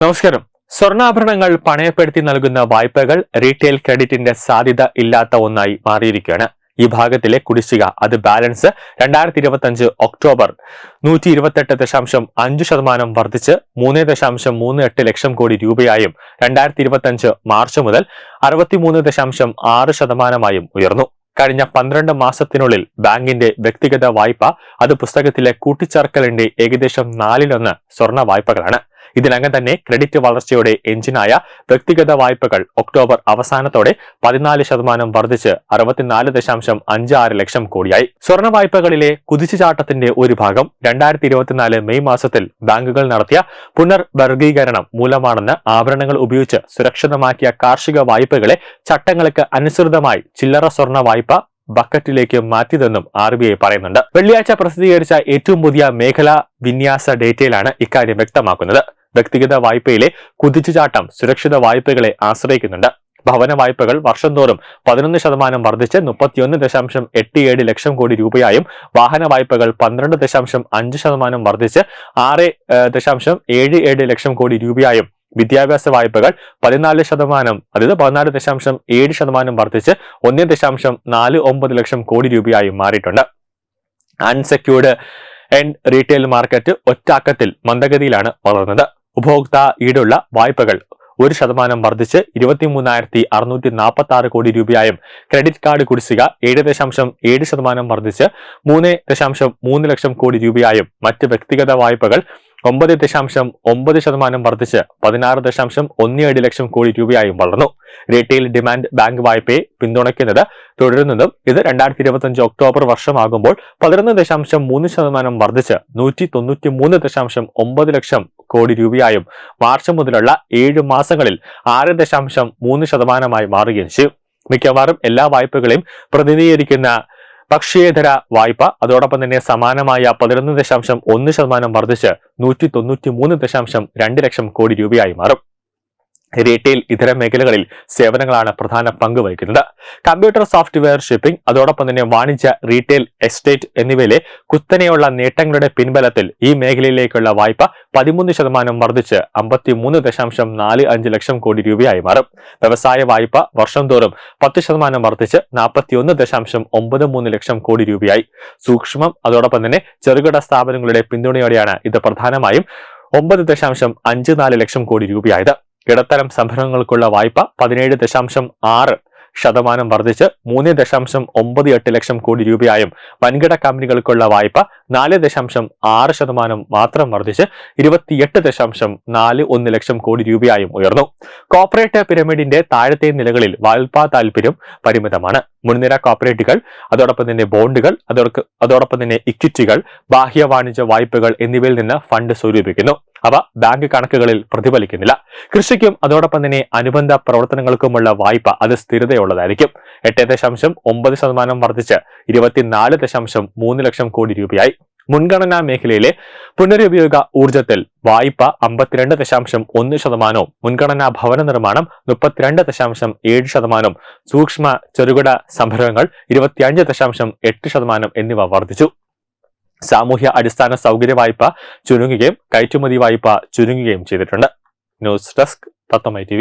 നമസ്കാരം. സ്വർണാഭരണങ്ങൾ പണയപ്പെടുത്തി നൽകുന്ന വായ്പകൾ റീറ്റെയിൽ ക്രെഡിറ്റിന്റെ സാധ്യത ഇല്ലാത്ത ഒന്നായി മാറിയിരിക്കുകയാണ്. ഈ ഭാഗത്തിലെ കുടിശ്ശിക അത് ബാലൻസ് രണ്ടായിരത്തി ഇരുപത്തി അഞ്ച് ഒക്ടോബർ നൂറ്റി ഇരുപത്തെട്ട് ദശാംശം അഞ്ച് ശതമാനം വർദ്ധിച്ച് മൂന്ന് ദശാംശം മൂന്ന് എട്ട് ലക്ഷം കോടി രൂപയായും രണ്ടായിരത്തി ഇരുപത്തി അഞ്ച് മാർച്ച് മുതൽ അറുപത്തിമൂന്ന് ദശാംശം ആറ് ശതമാനമായും ഉയർന്നു. കഴിഞ്ഞ പന്ത്രണ്ട് മാസത്തിനുള്ളിൽ ബാങ്കിന്റെ വ്യക്തിഗത വായ്പ അത് പുസ്തകത്തിലെ കൂട്ടിച്ചേർക്കലിന്റെ ഏകദേശം നാലിലൊന്ന് സ്വർണ വായ്പകളാണ്. ഇതിനകം തന്നെ ക്രെഡിറ്റ് വളർച്ചയുടെ എഞ്ചിനായ വ്യക്തിഗത വായ്പകൾ ഒക്ടോബർ അവസാനത്തോടെ പതിനാല് ശതമാനം വർദ്ധിച്ച് അറുപത്തിനാല് ദശാംശം അഞ്ച് ആറ് ലക്ഷം കോടിയായി. സ്വർണ വായ്പകളിലെ കുതിച്ചുചാട്ടത്തിന്റെ ഒരു ഭാഗം രണ്ടായിരത്തി ഇരുപത്തിനാല് മെയ് മാസത്തിൽ ബാങ്കുകൾ നടത്തിയ പുനർവർഗീകരണം മൂലമാണെന്ന് ആഭരണങ്ങൾ ഉപയോഗിച്ച് സുരക്ഷിതമാക്കിയ കാർഷിക വായ്പകളെ ചട്ടങ്ങൾക്ക് അനുസൃതമായി ചില്ലറ സ്വർണ വായ്പ ബക്കറ്റിലേക്ക് മാറ്റിയതെന്നും ആർ ബി ഐ പറയുന്നുണ്ട്. വെള്ളിയാഴ്ച പ്രസിദ്ധീകരിച്ച ഏറ്റവും പുതിയ മേഖലാ വിന്യാസ ഡേറ്റയിലാണ് ഇക്കാര്യം വ്യക്തമാക്കുന്നത്. വ്യക്തിഗത വായ്പയിലെ കുതിച്ചുചാട്ടം സുരക്ഷിത വായ്പകളെ ആശ്രയിക്കുന്നുണ്ട്. ഭവന വായ്പകൾ വർഷം തോറും പതിനൊന്ന് ശതമാനം വർദ്ധിച്ച് മുപ്പത്തിയൊന്ന് ദശാംശം എട്ട് ഏഴ് ലക്ഷം കോടി രൂപയായും വാഹന വായ്പകൾ പന്ത്രണ്ട് ദശാംശം അഞ്ച് ശതമാനം വർദ്ധിച്ച് ആറ് ദശാംശം ഏഴ് ഏഴ് ലക്ഷം കോടി രൂപയായും വിദ്യാഭ്യാസ വായ്പകൾ പതിനാല് ശതമാനം അതായത് പതിനാല് ദശാംശം ഏഴ് ശതമാനം വർദ്ധിച്ച് ഒന്ന് ദശാംശം നാല് ഒമ്പത് ലക്ഷം കോടി രൂപയായും മാറിയിട്ടുണ്ട്. അൺസെക്യൂർഡ് ആൻഡ് റീറ്റെയിൽ മാർക്കറ്റ് ഒറ്റാക്കത്തിൽ മന്ദഗതിയിലാണ് വളർന്നത്. ഉപഭോക്താ ഈടുള്ള വായ്പകൾ ഒരു ശതമാനം വർദ്ധിച്ച് ഇരുപത്തിമൂന്നായിരത്തി അറുന്നൂറ്റി നാൽപ്പത്തി ആറ് കോടി രൂപയായും ക്രെഡിറ്റ് കാർഡ് കുടിശ്ശിക ഏഴ് ദശാംശം ഏഴ് ശതമാനം വർദ്ധിച്ച് മൂന്ന് ദശാംശം മൂന്ന് ലക്ഷം കോടി രൂപയായും മറ്റ് വ്യക്തിഗത വായ്പകൾ ഒമ്പത് ദശാംശം ഒമ്പത് ശതമാനം വർദ്ധിച്ച് പതിനാറ് ദശാംശം ഒന്ന് ഏഴ് ലക്ഷം കോടി രൂപയായും വളർന്നു. റീറ്റെയിൽ ഡിമാൻഡ് ബാങ്ക് വായ്പയെ പിന്തുണയ്ക്കുന്നത് തുടരുന്നതും ഇത് രണ്ടായിരത്തി ഇരുപത്തിയഞ്ച് ഒക്ടോബർ വർഷമാകുമ്പോൾ പതിനൊന്ന് ദശാംശം മൂന്ന് ശതമാനം വർദ്ധിച്ച് നൂറ്റി തൊണ്ണൂറ്റി മൂന്ന് ദശാംശം ഒമ്പത് ലക്ഷം കോടി രൂപയായും മാർച്ച് മുതലുള്ള ഏഴ് മാസങ്ങളിൽ ആറ് ദശാംശം മൂന്ന് ശതമാനമായി മാറുകയും ചെയ്യും. മിക്കവാറും എല്ലാ വായ്പകളെയും പ്രതിനിധീകരിക്കുന്ന പക്ഷേതര വായ്പ അതോടൊപ്പം തന്നെ സമാനമായ പതിനൊന്ന് ദശാംശം ഒന്ന് ശതമാനം വർദ്ധിച്ച് നൂറ്റി തൊണ്ണൂറ്റി മൂന്ന് ദശാംശം രണ്ട് ലക്ഷം കോടി രൂപയായി മാറും. റീറ്റെയിൽ ഇതര മേഖലകളിൽ സേവനങ്ങളാണ് പ്രധാന പങ്ക് വഹിക്കുന്നത്. കമ്പ്യൂട്ടർ സോഫ്റ്റ്വെയർ ഷിപ്പിംഗ് അതോടൊപ്പം തന്നെ വാണിജ്യ റീറ്റെയിൽ എസ്റ്റേറ്റ് എന്നിവയിലെ കുത്തനെയുള്ള നേട്ടങ്ങളുടെ പിൻബലത്തിൽ ഈ മേഖലയിലേക്കുള്ള വായ്പ പതിമൂന്ന് ശതമാനം വർദ്ധിച്ച് അഞ്ച് ലക്ഷം കോടി രൂപയായി മാറും. വ്യവസായ വായ്പ വർഷം തോറും പത്ത് ശതമാനം വർദ്ധിച്ച് നാൽപ്പത്തിയൊന്ന് ലക്ഷം കോടി രൂപയായി. സൂക്ഷ്മം അതോടൊപ്പം തന്നെ ചെറുകിട സ്ഥാപനങ്ങളുടെ പിന്തുണയോടെയാണ് ഇത് പ്രധാനമായും ഒമ്പത് ദശാംശം അഞ്ച് നാല് ലക്ഷം കോടി രൂപയായത്. ഇടത്തരം സംരംഭങ്ങൾക്കുള്ള വായ്പ പതിനേഴ് ദശാംശം ആറ് ശതമാനം വർദ്ധിച്ച് മൂന്ന് ദശാംശം ഒമ്പത് എട്ട് ലക്ഷം കോടി രൂപയായും വൻകിട കമ്പനികൾക്കുള്ള വായ്പ നാല് ദശാംശം ആറ് ശതമാനം മാത്രം വർദ്ധിച്ച് ഇരുപത്തിയെട്ട് ദശാംശം നാല് ഒന്ന് ലക്ഷം കോടി രൂപയായും ഉയർന്നു. കോർപ്പറേറ്റ് പിരമിഡിന്റെ താഴത്തെ നിലകളിൽ വായ്പാ താൽപര്യം പരിമിതമാണ്. മുൻനിര കോർപ്പറേറ്റുകൾ അതോടൊപ്പം തന്നെ ബോണ്ടുകൾ അതോടൊപ്പം തന്നെ ഇക്വിറ്റികൾ ബാഹ്യ വാണിജ്യ വായ്പകൾ എന്നിവയിൽ നിന്ന് ഫണ്ട് സ്വരൂപിക്കുന്നു. അവ ബാങ്ക് കണക്കുകളിൽ പ്രതിഫലിക്കുന്നില്ല. കൃഷിക്കും അതോടൊപ്പം തന്നെ അനുബന്ധ പ്രവർത്തനങ്ങൾക്കുമുള്ള വായ്പ അത് സ്ഥിരതയുള്ളതായിരിക്കും. എട്ട് ദശാംശം ഒമ്പത് ശതമാനം വർദ്ധിച്ച് ഇരുപത്തിനാല് ദശാംശം മൂന്ന് ലക്ഷം കോടി രൂപയായി. മുൻഗണനാ മേഖലയിലെ പുനരുപയോഗ ഊർജത്തിൽ വായ്പ അമ്പത്തിരണ്ട് ദശാംശം ഒന്ന് ശതമാനവും മുൻഗണനാ ഭവന നിർമ്മാണം മുപ്പത്തിരണ്ട് ദശാംശം ഏഴ് ശതമാനവും സൂക്ഷ്മ ചെറുകിട സംരംഭങ്ങൾ ഇരുപത്തിയഞ്ച് ദശാംശം എട്ട് ശതമാനം എന്നിവ വർദ്ധിച്ചു. സാമൂഹ്യ അടിസ്ഥാന സൗകര്യ വായ്പ ചുരുങ്ങുകയും കയറ്റുമതി വായ്പ ചുരുങ്ങുകയും ചെയ്തിട്ടുണ്ട്. News desk തത്തമൈ T